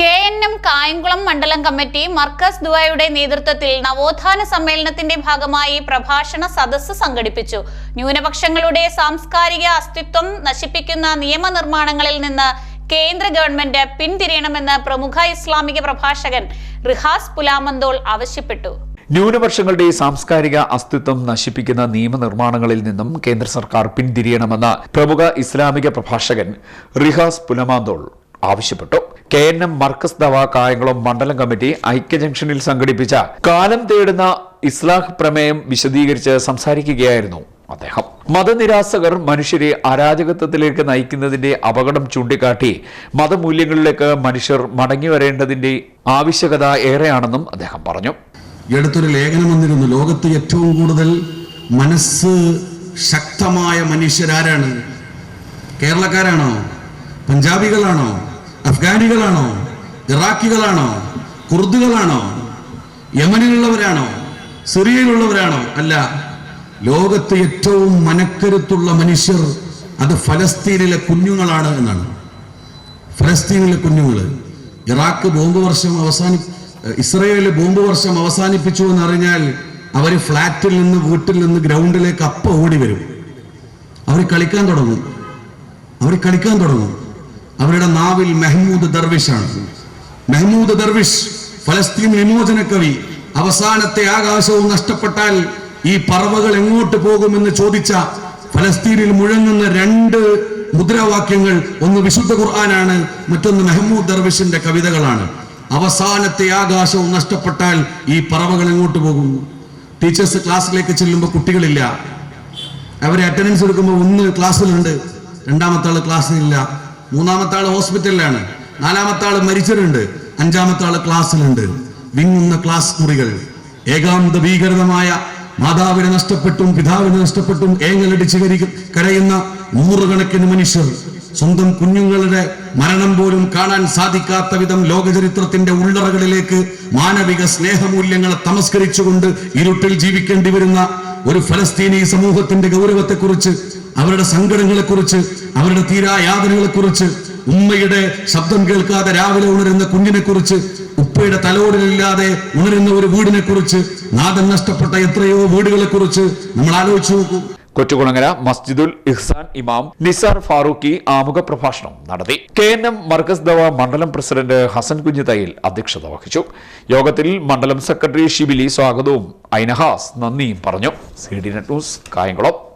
K N M Kayamkulam മണ്ഡലം committee Markaz ദുബായുടെ നേതൃത്വത്തിൽ നവോത്ഥാന സമ്മേളനത്തിന്റെ ഭാഗമായി പ്രഭാഷണ സദസ്സ് സംഘടിപ്പിച്ചു. ന്യൂനപക്ഷങ്ങളുടെ സാംസ്കാരിക അസ്തിത്വം നശിപ്പിക്കുന്ന നിയമനിർമ്മാണങ്ങളിൽ നിന്ന് കേന്ദ്ര ഗവൺമെന്റ് പിന്തിരിയണമെന്ന് പ്രമുഖ ഇസ്ലാമിക പ്രഭാഷകൻ റിഹാസ് പുലാമന്തോൾ ആവശ്യപ്പെട്ടു. ന്യൂനപക്ഷങ്ങളുടെ സാംസ്കാരിക അസ്തിത്വം നശിപ്പിക്കുന്ന നിയമനിർമ്മാണങ്ങളിൽ നിന്നും കേന്ദ്ര സർക്കാർ പിന്തിരിയണമെന്ന് പ്രമുഖ ഇസ്ലാമിക പ്രഭാഷകൻ റിഹാസ് പുലമാന്തോൾ ആവശ്യപ്പെട്ടു. K N M Markaz Dawa Kayamkulam മണ്ഡലം കമ്മിറ്റി ഐക്യ ജംഗ്ഷനിൽ സംഘടിപ്പിച്ച കാലം തേടുന്ന ഇസ്ലാഹ് പ്രമേയം വിശദീകരിച്ച് സംസാരിക്കുകയായിരുന്നു അദ്ദേഹം. മതനിരാസകർ മനുഷ്യരെ അരാജകത്വത്തിലേക്ക് നയിക്കുന്നതിന്റെ അപകടം ചൂണ്ടിക്കാട്ടി മതമൂല്യങ്ങളിലേക്ക് മനുഷ്യർ മടങ്ങി വരേണ്ടതിന്റെ ആവശ്യകത ഏറെയാണെന്നും അദ്ദേഹം പറഞ്ഞു. എടുത്തൊരു ലേഖനം വന്നിരുന്നു. ലോകത്ത് ഏറ്റവും കൂടുതൽ മനസ്സ് ശക്തമായ മനുഷ്യരാരാണ്? കേരളക്കാരാണോ? പഞ്ചാബികളാണോ? അഫ്ഗാനികളാണോ? ഇറാഖികളാണോ? കുർദുകളാണോ? യമനിലുള്ളവരാണോ? സിറിയയിലുള്ളവരാണോ? അല്ല ലോകത്ത് ഏറ്റവും മനക്കരുത്തുള്ള മനുഷ്യർ അത് ഫലസ്തീനിലെ കുഞ്ഞുങ്ങളാണ് എന്നാണ്. ഫലസ്തീനിലെ കുഞ്ഞുങ്ങൾ ഇറാഖ് ബോംബ് വർഷം അവസാനി ഇസ്രയേൽ ബോംബ് വർഷം അവസാനിപ്പിച്ചു എന്നറിഞ്ഞാൽ അവർ ഫ്ലാറ്റിൽ നിന്ന് വീട്ടിൽ നിന്ന് ഗ്രൗണ്ടിലേക്ക് അപ്പ ഓടി വരും. അവർ കളിക്കാൻ തുടങ്ങും. അവർ കളിക്കാൻ തുടങ്ങും. അവരുടെ നാവിൽ മെഹ്മൂദ് ദർവിഷാണ്. മെഹ്മൂദ് ദർവിഷ് ഫലസ്തീൻ വിമോചന കവി. അവസാനത്തെ ആകാശവും നഷ്ടപ്പെട്ടാൽ ഈ പറവകൾ എങ്ങോട്ട് പോകുമെന്ന് ചോദിച്ച ഫലസ്തീനിൽ മുഴങ്ങുന്ന രണ്ട് മുദ്രാവാക്യങ്ങൾ ഒന്ന് വിശുദ്ധ ഖുർആനാണ് മറ്റൊന്ന് മെഹ്മൂദ് ദർവിഷിന്റെ കവിതകളാണ്. അവസാനത്തെ ആകാശവും നഷ്ടപ്പെട്ടാൽ ഈ പറവകൾ എങ്ങോട്ട് പോകും? ടീച്ചേഴ്സ് ക്ലാസ്സിലേക്ക് ചെല്ലുമ്പോൾ കുട്ടികളില്ല. അവരെ അറ്റൻഡൻസ് എടുക്കുമ്പോൾ ഒന്ന് ക്ലാസ്സിലുണ്ട് രണ്ടാമത്തെ ആൾ ക്ലാസ്സിലില്ല. മൂന്നാമത്തെ ആൾ ഹോസ്പിറ്റലിലാണ്. നാലാമത്തെ ആൾ മരിച്ചിട്ടുണ്ട്. അഞ്ചാമത്തെ ആൾ ക്ലാസ്സിലുണ്ട്. വിങ്ങുന്ന ക്ലാസ് മുറികൾ. ഏകാന്ത ഭീകരതമായ മാതാവിനെ നഷ്ടപ്പെട്ടും പിതാവിനെ നഷ്ടപ്പെട്ടും ഏങ്ങലടിച്ച് കരി- കരയുന്ന നൂറുകണക്കിന് മനുഷ്യർ. സ്വന്തം കുഞ്ഞുങ്ങളുടെ മരണം പോലും കാണാൻ സാധിക്കാത്ത വിധം ലോകചരിത്രത്തിന്റെ ഉള്ളറകളിലേക്ക് മാനവിക സ്നേഹമൂല്യങ്ങളെ തമസ്കരിച്ചുകൊണ്ട് ഇരുട്ടിൽ ജീവിക്കേണ്ടി വരുന്ന ഒരു ഫലസ്തീനി സമൂഹത്തിന്റെ ഗൗരവത്തെക്കുറിച്ച് അവരുടെ സങ്കടങ്ങളെക്കുറിച്ച് അവരുടെ തീരാ കുറിച്ച് ഉമ്മയുടെ ശബ്ദം കേൾക്കാതെ രാവിലെ ഉണരുന്ന കുഞ്ഞിനെ കുറിച്ച് ഉപ്പയുടെ തലോടലില്ലാതെ ഉണരുന്ന ഒരു വീടിനെ കുറിച്ച് നാദം നഷ്ടപ്പെട്ട എത്രയോ വീടുകളെ കുറിച്ച് നമ്മൾ ആലോചിച്ചു നോക്കൂ. കൊച്ചുകുളങ്ങര മസ്ജിദുൽ ഇഹ്സാൻ ഇമാം നിസാർ ഫാറൂഖി ആമുഖ പ്രഭാഷണം നടത്തി. K N M Markaz Dawa മണ്ഡലം പ്രസിഡന്റ് ഹസൻ കുഞ്ഞു തയ്യിൽ അധ്യക്ഷത വഹിച്ചു. യോഗത്തിൽ മണ്ഡലം സെക്രട്ടറി ഷിബിലി സ്വാഗതവും ഐനഹാസ് നന്ദിയും പറഞ്ഞു. C D net news Kayamkulam.